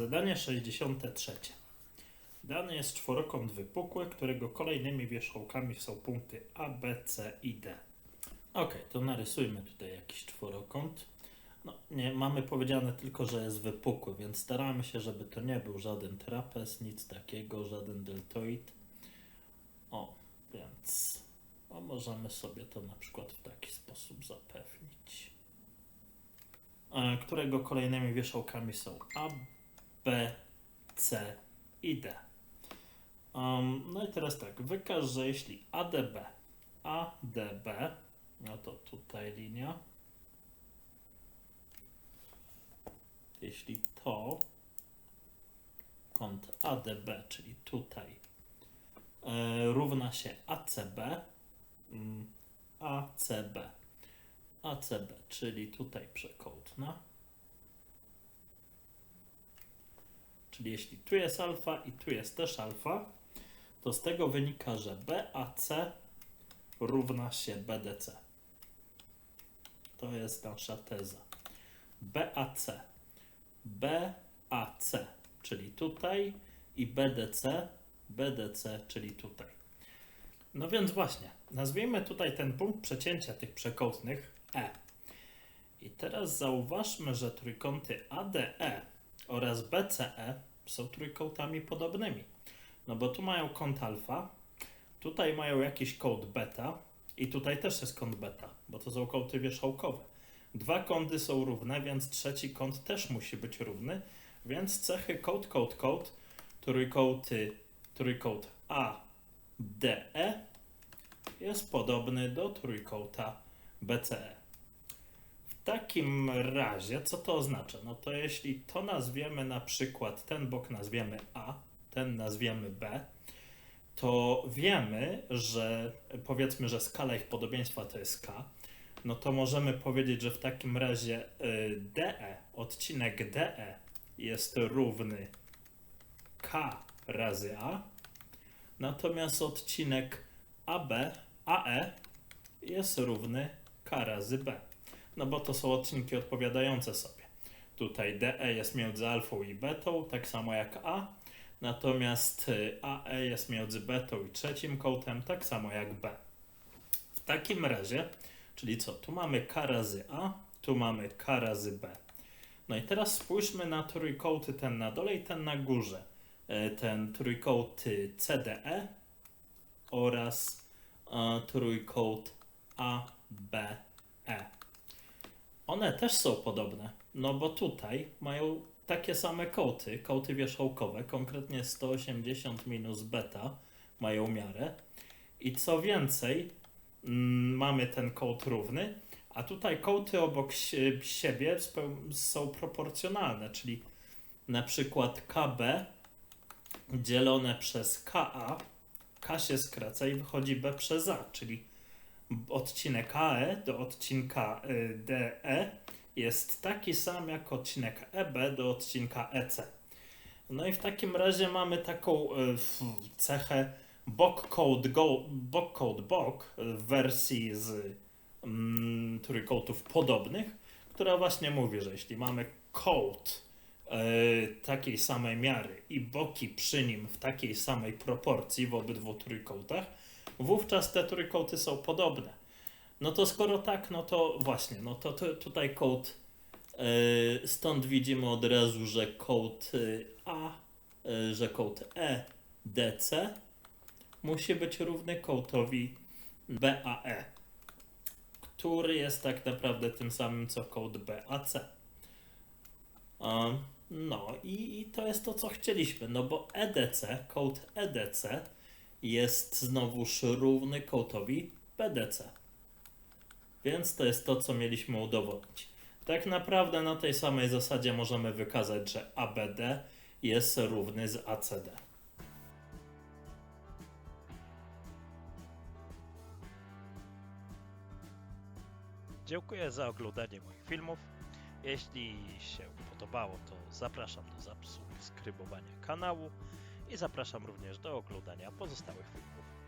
Zadanie 63. Dany jest czworokąt wypukły, którego kolejnymi wierzchołkami są punkty A, B, C i D. Ok, to narysujmy tutaj jakiś czworokąt. No, nie, mamy powiedziane tylko, że jest wypukły, więc staramy się, żeby to nie był żaden trapez, nic takiego, żaden deltoid. O, więc no, możemy sobie to na przykład w taki sposób zapewnić. E, którego kolejnymi wierzchołkami są A, B, C i D. Um, no i teraz tak, wykaż, że jeśli ADB, ADB, no to tutaj linia, jeśli to kąt ADB, czyli tutaj, e, równa się ACB, mm, ACB, ACB, czyli tutaj przekątna, czyli jeśli tu jest alfa i tu jest też alfa, to z tego wynika, że BAC równa się BDC. To jest nasza teza. BAC. BAC, czyli tutaj i BDC, BDC, czyli tutaj. No więc właśnie, nazwijmy tutaj ten punkt przecięcia tych przekątnych E. I teraz zauważmy, że trójkąty ADE oraz BCE są trójkątami podobnymi. No bo tu mają kąt alfa, tutaj mają jakiś kąt beta i tutaj też jest kąt beta, bo to są kąty wierzchołkowe. Dwa kąty są równe, więc trzeci kąt też musi być równy, więc cechy kąt, kąt, kąt, trójkąty, trójkąt A, D, E jest podobny do trójkąta BCE. W takim razie, co to oznacza? No to jeśli to nazwiemy na przykład, ten bok nazwiemy A, ten nazwiemy B, to wiemy, że powiedzmy, że skala ich podobieństwa to jest K, no to możemy powiedzieć, że w takim razie y, DE, odcinek DE jest równy K razy A, natomiast odcinek AB, AE jest równy K razy B. No bo to są odcinki odpowiadające sobie. Tutaj DE jest między alfą i betą, tak samo jak A, natomiast y, AE jest między betą i trzecim kątem, tak samo jak B. W takim razie, czyli co, tu mamy K razy A, tu mamy K razy B. No i teraz spójrzmy na trójkąty ten na dole i ten na górze. E, Ten trójkąty CDE oraz e, trójkąt ABE. One też są podobne, no bo tutaj mają takie same kąty, kąty wierzchołkowe, konkretnie 180 minus beta mają miarę. I co więcej, mm, mamy ten kąt równy, a tutaj kąty obok sie- siebie są proporcjonalne, czyli na przykład KB dzielone przez KA, K się skraca i wychodzi B przez A, czyli odcinek AE do odcinka y, DE jest taki sam jak odcinek EB do odcinka EC. No i w takim razie mamy taką y, cechę bok code go, bok bok w wersji z mm, trójkątów podobnych, która właśnie mówi, że jeśli mamy code y, takiej samej miary i boki przy nim w takiej samej proporcji w obydwu trójkątach, wówczas te trójkąty są podobne. No to skoro tak, no to właśnie, no to, to tutaj kod, yy, stąd widzimy od razu, że kod yy, A, yy, że kod E, DC musi być równy kołtowi BAE, który jest tak naprawdę tym samym co kod BAC. No i, i to jest to, co chcieliśmy, no bo EDC, kod EDC jest znowuż równy kołtowi BDC. Więc to jest to, co mieliśmy udowodnić. Tak naprawdę na tej samej zasadzie możemy wykazać, że ABD jest równy z ACD. Dziękuję za oglądanie moich filmów. Jeśli się podobało, to zapraszam do subskrybowania kanału i zapraszam również do oglądania pozostałych filmów.